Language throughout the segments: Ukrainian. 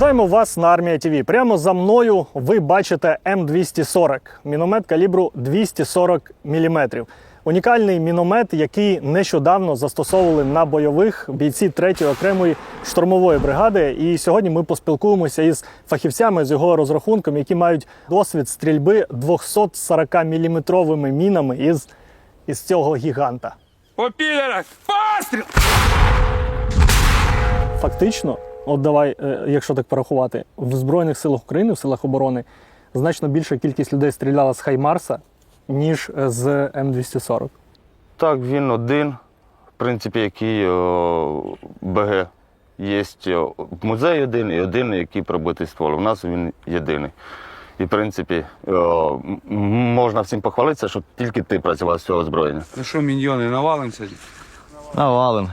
Вітаємо вас на Армія ТВ. Прямо за мною ви бачите М240, міномет калібру 240 мм. Унікальний міномет, який нещодавно застосовували на бойових бійці 3-ї окремої штурмової бригади. І сьогодні ми поспілкуємося із фахівцями з його розрахунком, які мають досвід стрільби 240 мм мінами із, із цього гіганта. Підерах! Постріл! Фактично, от давай, е, якщо так порахувати, в Збройних силах України, в силах оборони, значно більша кількість людей стріляла з Хаймарса, ніж е, з М240. Так, він один, в принципі, який о, БГ. Є о, музей один і один, який пробитий ствол. У нас він єдиний. І, в принципі, о, можна всім похвалитися, що тільки ти працював з цього озброєння. Ну що, міньйони, навалимося? Навалим.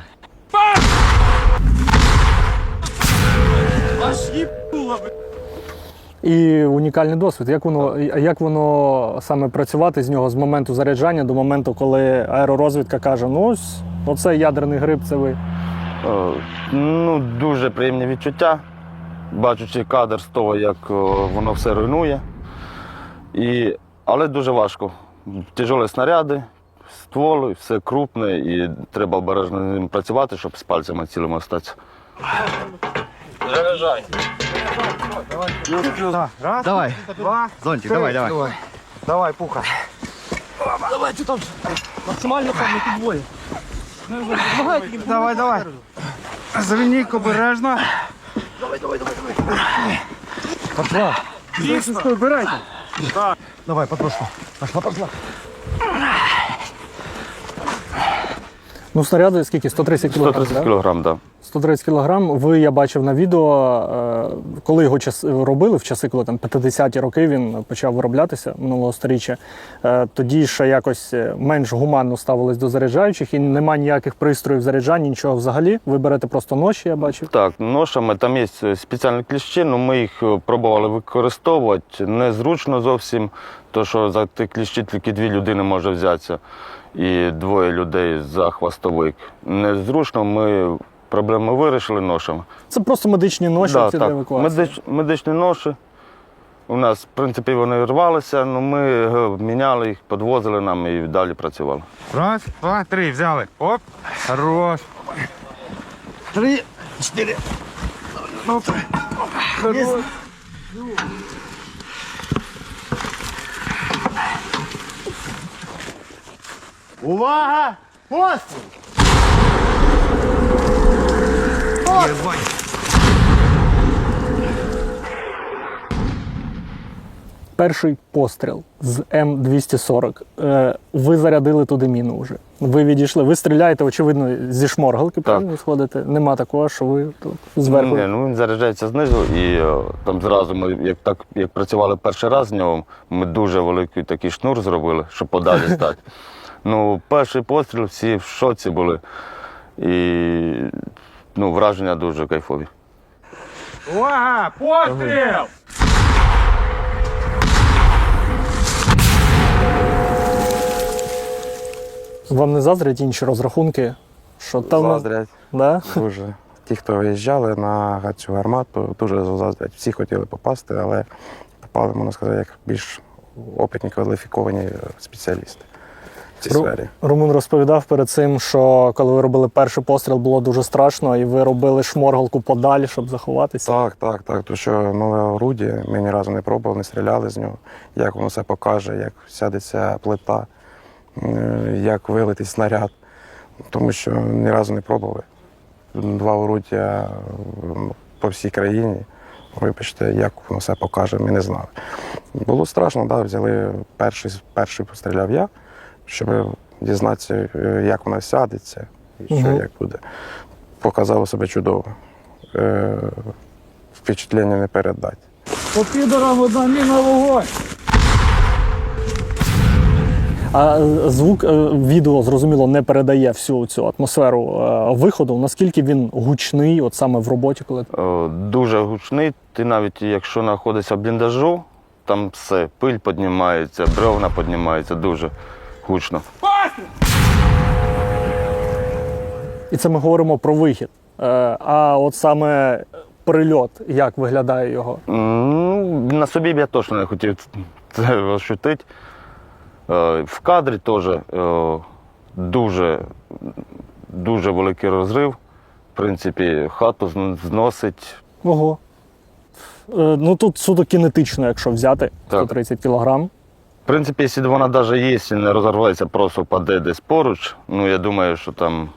І унікальний досвід. Як воно, як воно саме працювати з нього з моменту заряджання до моменту, коли аеророзвідка каже: ну ось, оце ядерний гриб, це ви. О, ну, дуже приємні відчуття, бачучи кадр з того, як о, воно все руйнує. І, але дуже важко. Тяжелі снаряди, ствол, все крупне, і треба обережно ним працювати, щоб з пальцями цілими остатися. Давай. Два. Зонтик, давай, давай. Давай. Давай, пуха. Максимально там не підвоє. Давай, давай. Звільніть обережно. Дійсно, вибирайте. Давай, потрошку. Пошла, пошла. Ну, снаряди скільки? 130 кг. 130 кг, так. 130 кілограм. Ви я бачив на відео, е, коли його час робили в часи, коли там 50-ті роки він почав вироблятися минулого сторіччя. е, Тоді ще якось е, менш гуманно ставились до заряджаючих і нема ніяких пристроїв заряджання, нічого взагалі. Ви берете просто ноші, я бачив. Так, ношами там є спеціальні кліщі, але ми їх пробували використовувати. Незручно зовсім, то що за ті кліщі тільки дві людини може взятися і двоє людей за хвостовик. Незручно, ми проблему вирішили ношами. Це просто медичні ноші Да, ці для так. евакуації. Медич, медичні ноші. У нас, в принципі, вони рвалися, але ми е, міняли їх, підвозили нам і далі працювали. Раз, два, три. Взяли. Оп. Хорош. Три, чотири. Оп. Хорош. Увага! Постріл! Перший постріл з М240. Е, ви зарядили туди міну вже. Ви відійшли. Ви стріляєте, очевидно, зі шморгалки, правильно сходите. Нема такого, що ви тут зверху. Ні, ну він заряджається знизу, і е, там зразу ми, як так як працювали перший раз з нього, ми дуже великий такий шнур зробили, щоб подалі стати. Ну, перший постріл всі в шоці були. І ну, враження дуже кайфові. Увага! Постріл! Вам не заздрять інші розрахунки, що там. Заздрять Да? дуже. Ті, хто виїжджали на цю гармату, дуже заздрять. Всі хотіли попасти, але попали, можна сказати, як більш опитні, кваліфіковані спеціалісти цій Ру- сфері. Румун розповідав перед цим, що коли ви робили перший постріл, було дуже страшно, і ви робили шморгалку подалі, щоб заховатися. Так, так, так. Тому що нове орудіє, ми ні разу не пробували, не стріляли з нього. Як воно все покаже, як сядеться плита, е, як вилетить снаряд. Тому що ні разу не пробували. Два орудія по всій країні. Вибачте, як воно все покаже, ми не знали. Було страшно, да, взяли перший, перший постріляв я, щоб дізнатися, е, як вона сядеться і що Мгм. як буде. Показало себе чудово. Е, впечатлення не передати. По підорам одна міна вогонь. А е, звук е, відео, зрозуміло, не передає всю цю атмосферу виходу. Наскільки він гучний, от саме в роботі, коли Дуже гучний. Ти навіть якщо знаходишся в бліндажу, там все, пиль піднімається, бревна піднімаються дуже гучно. І це ми говоримо про вихід. Е, А от саме прильот, як виглядає його? На собі б я точно не хотів це ощутити. Е, В кадрі теж е, дуже, дуже великий розрив. В принципі, хату зносить. Ого. Ну тут суто кінетично, якщо взяти 130 кілограм. В принципі, якщо вона навіть є, якщо не розорветься, просто впаде десь поруч. Ну, я думаю, що там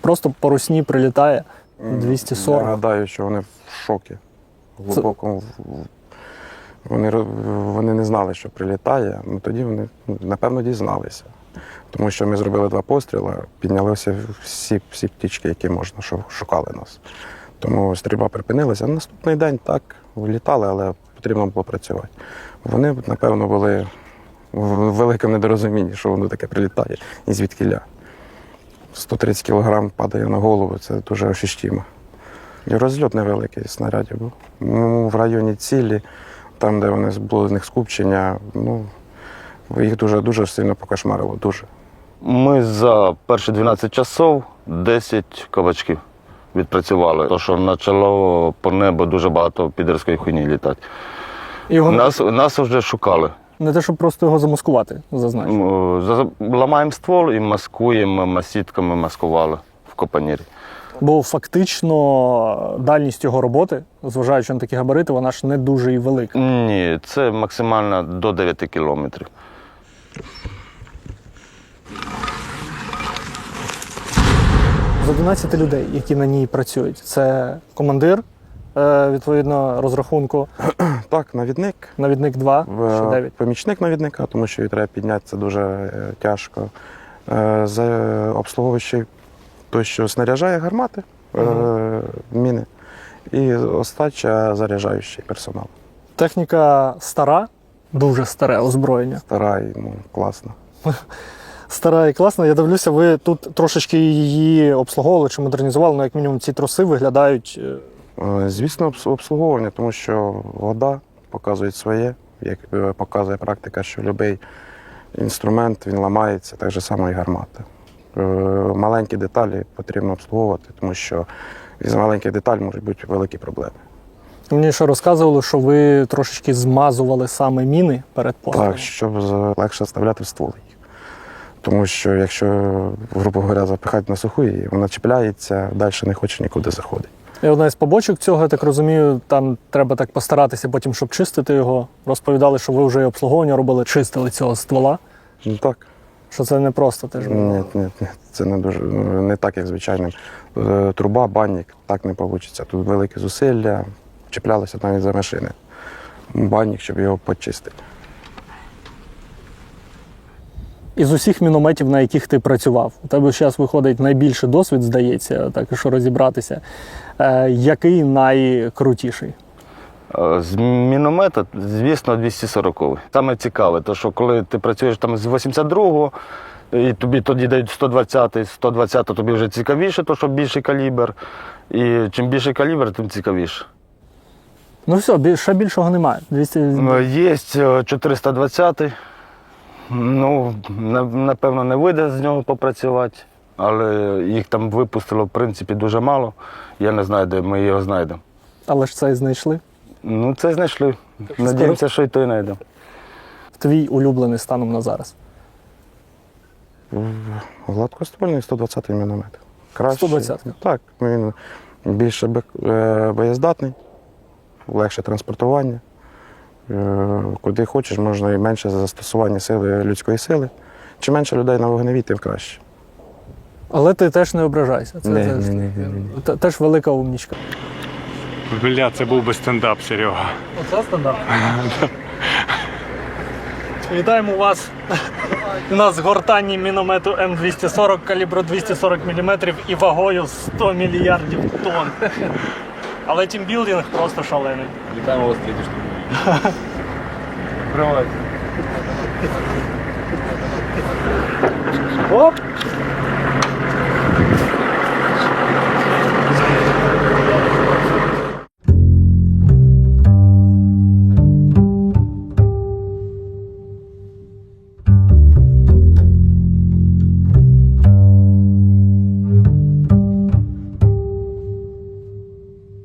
Просто по русні прилітає Я 240. гадаю, що вони в шокі. Глибокому. Вони, вони не знали, що прилітає. Ну тоді вони напевно дізналися. Тому що ми зробили два постріли, піднялися всі, всі птічки, які можна, що шукали нас. Тому стрільба припинилася. Наступний день так вилітали, але потрібно було працювати. Вони, напевно, були в великому недорозумінні, що воно таке прилітає і звідкіля. 130 кг падає на голову, це дуже ощутимо. І розльот невеликий снарядів був. Ну, в районі цілі, там, де вони було з них скупчення, ну, їх дуже дуже сильно покошмарило. Дуже. ми за перші 12 часов 10 кабачків відпрацювали. То, що почало по небу дуже багато підерської хуйні літати. Його Нас, нас вже шукали. не те, щоб просто його замаскувати, зазначу. Ламаємо ствол і маскуємо, масітками маскували в копанірі. Бо фактично дальність його роботи, зважаючи на такі габарити, вона ж не дуже і велика. Ні, це максимально до 9 кілометрів. 11 людей, які на ній працюють, це командир, е, відповідно, розрахунку, Так, навідник, навідник 2, в- ще 9. помічник навідника, тому що її треба підняти, це дуже е, тяжко. Е, За обслуговуючий той, що снаряджає гармати, е, міни, і остача заряджаючий персонал. Техніка стара, дуже старе озброєння. Стара і ну, класна. Стара і класна. Я дивлюся, ви тут трошечки її обслуговували чи модернізували, ну як мінімум ці троси виглядають. е, Е, Звісно, обслуговування, тому що вода показує своє, як е, показує практика, що будь-який інструмент він ламається, так же само і гармата. Маленькі деталі потрібно обслуговувати, тому що із маленьких деталей можуть бути великі проблеми. Мені ще розказували, що ви трошечки змазували саме міни перед пострілом. Так, щоб легше вставляти в ствол їх. Тому що якщо, грубо говоря, запихати на суху, і вона чіпляється, далі не хоче нікуди заходити. І одна із побочок цього, я так розумію, там треба так постаратися потім, щоб чистити його. Розповідали, що ви вже і обслуговування робили, чистили цього ствола. Ну так. Що це не просто теж. Ні, ні, ні, це не дуже не так, як звичайним. Е, Труба, банник, так не вийде. Тут великі зусилля, чіплялися навіть за машини. Банник, щоб його почистити. Із усіх мінометів, на яких ти працював, у тебе зараз виходить найбільший досвід, здається, так що розібратися. Е, який найкрутіший? Е, З міномета, звісно, 240 Саме цікаве, то що коли ти працюєш там з 82-го, і тобі тоді дають 120 120 тобі вже цікавіше, то що більший калібр. І чим більший калібр, тим цікавіше. Ну все, ще більшого немає. 200... Е, Є 420 Ну, напевно, не вийде з нього попрацювати, але їх там випустило, в принципі, дуже мало. Я не знаю, де ми його знайдемо. Але ж це і знайшли. Ну, це знайшли. Надіємося, що і той знайдемо. Твій улюблений станом на зараз. Гладкоствольний 120-й міномет. Краще. 120-ка? Так, він більше е, боєздатний, легше транспортування. Е, Куди хочеш, можна і менше застосування сили людської сили. Чим менше людей на вогневій, тим краще. Але ти теж не ображайся. Це, теж, ні, ні, ні, ні. те- теж велика умнічка. Бля, це був би стендап, Серега. Оце стандарт. Вітаємо вас на згортанні міномету М240 калібру 240 мм і вагою 100 мільярдів тонн. Але тімбілдинг просто шалений. Вітаємо вас, третій штурмовик. Оп!